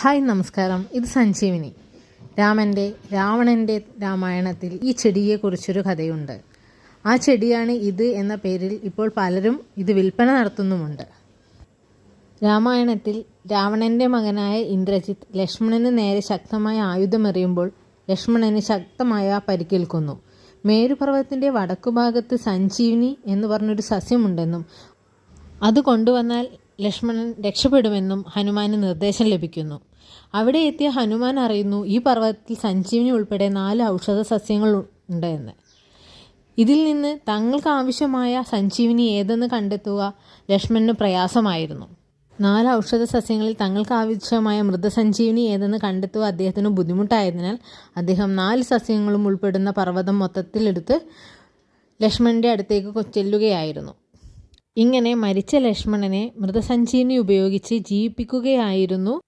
Hi നമസ്കാരം. ഇത് സഞ്ജീവിനി. രാമന്റെ രാവണന്റെ രാമായണത്തിൽ ഈ ചെടിയെക്കുറിച്ചൊരു കഥയുണ്ട്. ആ ചെടിയാണ് ഇത് എന്ന പേരിൽ ഇപ്പോൾ പലരും ഇത് വിൽപ്പന നടത്തുന്നുമുണ്ട്. രാമായണത്തിൽ രാവണന്റെ മകനായ ഇന്ദ്രജിത്ത് ലക്ഷ്മണന് നേരെ ശക്തമായ ആയുധമെറിയുമ്പോൾ ലക്ഷ്മണന് ശക്തമായ പരിക്കേൽക്കുന്നു. മേരുപർവതത്തിന്റെ വടക്കുഭാഗത്ത് സഞ്ജീവിനി എന്ന് പറഞ്ഞൊരു സസ്യമുണ്ടെന്നും അത് കൊണ്ടുവന്നാൽ ലക്ഷ്മണൻ രക്ഷപ്പെടുമെന്നും ഹനുമാന് നിർദ്ദേശം ലഭിക്കുന്നു. അവിടെ എത്തിയ ഹനുമാൻ അറിയുന്നു ഈ പർവതത്തിൽ സഞ്ജീവിനി ഉൾപ്പെടെ നാല് ഔഷധ സസ്യങ്ങൾ ഉണ്ടെന്ന്. ഇതിൽ നിന്ന് തങ്ങൾക്ക് ആവശ്യമായ സഞ്ജീവിനി ഏതെന്ന് കണ്ടെത്തുക ലക്ഷ്മണന് പ്രയാസമായിരുന്നു. നാല് ഔഷധ സസ്യങ്ങളിൽ തങ്ങൾക്ക് ആവശ്യമായ മൃതസഞ്ജീവിനി ഏതെന്ന് കണ്ടെത്തുക അദ്ദേഹത്തിന് ബുദ്ധിമുട്ടായതിനാൽ അദ്ദേഹം നാല് സസ്യങ്ങളും ഉൾപ്പെടുന്ന പർവതം മൊത്തത്തിലെടുത്ത് ലക്ഷ്മണന്റെ അടുത്തേക്ക് ചെല്ലുകയായിരുന്നു. ഇങ്ങനെ മരിച്ച ലക്ഷ്മണനെ മൃതസഞ്ജീവിനി ഉപയോഗിച്ച് ജീവിപ്പിക്കുകയായിരുന്നു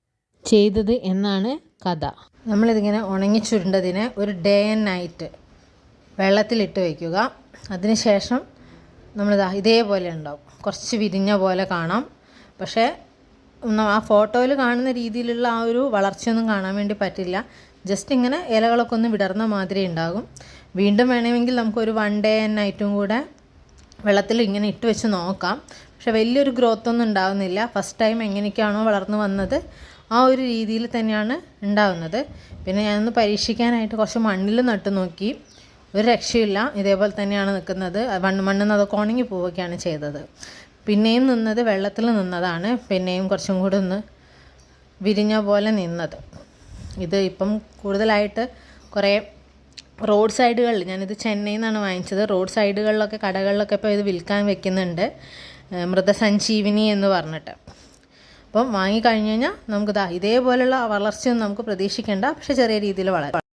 ചെയ്തത് എന്നാണ് കഥ. നമ്മളിതിങ്ങനെ ഉണങ്ങി ചുരുണ്ടതിനെ ഒരു ഡേ ആൻഡ് നൈറ്റ് വെള്ളത്തിലിട്ട് വയ്ക്കുക അതിനുശേഷം നമ്മളിതാ ഇതേപോലെ ഉണ്ടാവും. കുറച്ച് വിരിഞ്ഞ പോലെ കാണാം. പക്ഷേ ആ ഫോട്ടോയിൽ കാണുന്ന രീതിയിലുള്ള ആ ഒരു വളർച്ചയൊന്നും കാണാൻ വേണ്ടി പറ്റില്ല. ജസ്റ്റ് ഇങ്ങനെ ഇലകളൊക്കെ ഒന്ന് വിടർന്ന മാതിരി ഉണ്ടാകും. വീണ്ടും വേണമെങ്കിൽ നമുക്കൊരു വൺ ഡേ ആൻഡ് നൈറ്റും കൂടെ വെള്ളത്തിൽ ഇങ്ങനെ ഇട്ട് വെച്ച് നോക്കാം. പക്ഷെ വലിയൊരു ഗ്രോത്ത് ഒന്നും ഉണ്ടാകുന്നില്ല ഫസ്റ്റ് ടൈം എങ്ങനെയൊക്കെയാണോ വളർന്നു വന്നത്. ആ ഒരു രീതിയിൽ തന്നെയാണ് ഉണ്ടാകുന്നത് പിന്നെ ഞാനൊന്ന് പരീക്ഷിക്കാനായിട്ട് കുറച്ച് മണ്ണിൽ നട്ടു നോക്കി. ഒരു രക്ഷയില്ല. ഇതേപോലെ തന്നെയാണ് നിൽക്കുന്നത്. മണ്ണ് മണ്ണിൽ അതൊക്കെ ഉണങ്ങി പോവുകയാണ് ചെയ്തത്. പിന്നെയും നിന്നത് വെള്ളത്തിൽ നിന്നതാണ്. പിന്നെയും കുറച്ചും കൂടി ഒന്ന് വിരിഞ്ഞ പോലെ നിന്നത്. ഇത് ഇപ്പം കൂടുതലായിട്ട് കുറേ റോഡ് സൈഡുകളിൽ ഞാനിത് ചെന്നൈയിൽ നിന്നാണ് വാങ്ങിച്ചത്. റോഡ് സൈഡുകളിലൊക്കെ കടകളിലൊക്കെ ഇപ്പോൾ ഇത് വിൽക്കാൻ വെക്കുന്നുണ്ട്. മൃതസഞ്ജീവിനി എന്ന് പറഞ്ഞിട്ട്. അപ്പം വാങ്ങിക്കഴിഞ്ഞ് കഴിഞ്ഞാൽ നമുക്ക് ഇതേപോലെയുള്ള വളർച്ചയൊന്നും നമുക്ക് പ്രതീക്ഷിക്കേണ്ട പക്ഷേ ചെറിയ രീതിയിൽ വളരും.